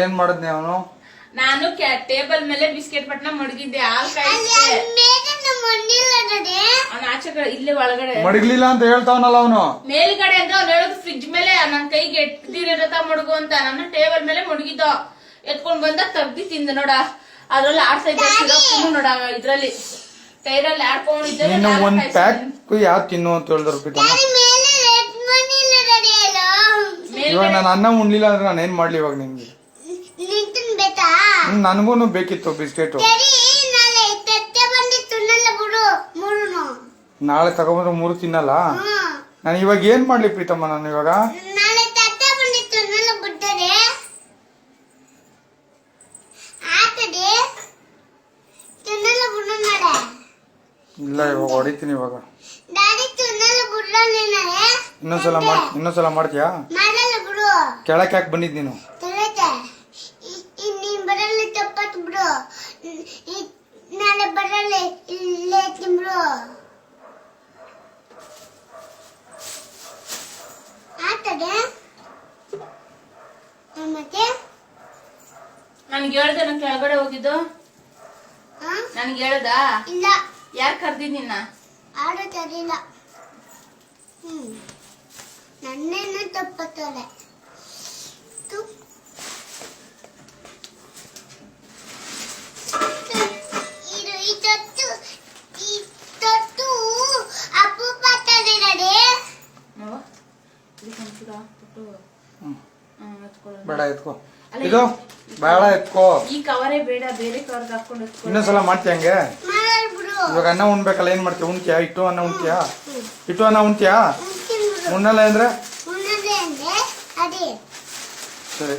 ಏನ್ ಮಾಡಿದ್ನಿ ಅವನು? ನಾನು ಟೇಬಲ್ ಮೇಲೆ ಬಿಸ್ಕೆಟ್ ಪಟ್ನ ಮಡಗಿದ್ದೆ ಆಚೆ ಕಡೆ ಇಲ್ಲೇ ಒಳಗಡೆ. ಮಡಗ್ಲಿಲ್ಲ ಅಂತ ಹೇಳ್ತಾವನಲ್ಲ ಅವನು? ಮೇಲ್ಗಡೆ ಅಂದ್ರೆ ಅವ್ನು ಹೇಳೋದು ಫ್ರಿಜ್ ಮೇಲೆ ನನ್ ಕೈಗೆ ಎತ್ತಿರತ ಮಡಗು ಅಂತ. ನಾನು ಟೇಬಲ್ ಮೇಲೆ ಮಡಗಿದ್ದ. ಎತ್ಕೊಂಡ್ ಬಂದ ತಗ್ದಿ ತಿಂದ ನೋಡ. ಅದ್ರಲ್ಲಿ ಆಡ್ತಾ ಇದ್ದ ನೋಡ ಇದ್ರಲ್ಲಿ. ಕೈರಲ್ಲಿ ಆಡ್ಕೊಂಡಿದ್ದೆ ಒಂದ್ ಪ್ಯಾಕ್ ಯಾವ ತಿನ್ನು ಅಂತ ಹೇಳಿದ್ರು ಇವಾಗ ನಾನು ಅನ್ನ ಉಣ್ಲಿಲ್ಲ ಅಂದ್ರೆ ನಾನು ಏನ್ ಮಾಡ್ಲಿ ಇವಾಗ ನಿಂತನ್ ಬೇತಾ ನನಗೂ ಬೇಕಿತ್ತು ಬಿಸ್ಕೆಟ್. ನಾಳೆ ತಗೊಂಡ್ರೆ ಮೂರು ತಿನ್ನಲ್ಲ? ನಾನು ಇವಾಗ ಏನ್ ಮಾಡ್ಲಿ ಪ್ರೀತಮ್ಮ ನಾನು ಇವಾಗ? ಇಲ್ಲ ಇವಾಗ ಹೊಡಿತೀನಿ ಇವಾಗ. ಇನ್ನೊಂದ್ಸಲ ಮಾಡ್ ಇನ್ನೊಂದ್ಸಲ ಮಾಡ್ತೀಯಾ? ಕೆಳಕ್ ಯಾಕೆ ಬಂದಿದ್ ನೀನು ತಿಳಿತೆ ನೀನ್ ಬರಲ್ಲ ತಪ್ಪತ್ ಬಿಡು ಇ- ಇ- ನಾಳೆ ಬರಲ್ಲ ಇಲ್ಲೇ ತಿಂಬ್ರು. ಆತದೆ ಮತ್ತೆ ನನ್ಗೆ ಹೇಳ್ದೆ ನಾನು ಕೆಳಗಡೆ ಹೋಗಿದ್ದು? ನನ್ಗೆ ಹೇಳ್ದ? ಇಲ್ಲ. ಯಾರ್ ಕರ್ದಿದ್ದೀನ ಆಡು ತರಿಲ್ಲ ಹ್ಮ್. ನನ್ನೇನು ತಪ್ಪತ್ತಲೆ ಇದು ಈ ತೊಟ್ಟು ಈ ತೊಟ್ಟು ಅಪರೂಪ ಆಗ್ತದೆ ನಡೆ ನೋಡು. ಒಂಚೂರು ಹಾಕ್ಬಿಟ್ಟು. ಬೇಡ ಎತ್ಕೋ. ಇದು ಬೇಡ ಎತ್ಕೋ. ಈ ಕವರೇ ಬೇಡ ಬೇರೆ ಕವರ್ ಹಾಕೊಂಡು. ಇನ್ನೊಂದ್ಸಲ ಮಾಡ್ತೀಯ ಹಂಗೆ? ಇವಾಗ ಅನ್ನ ಉಣ್ಬೇಕಲ್ಲ ಏನ್ ಮಾಡ್ತೀಯ? ಉಣ್ತೀಯಾ? ಇಟ್ಟು ಅನ್ನ ಉಣ್ತೀಯಾ? ಇಟ್ಟು ಅನ್ನ ಉಣ್ತೀಯಾ? ಉಣ್ಣಲ್ಲ ಅಂದ್ರೆ ಅದೇ. ಸರಿ.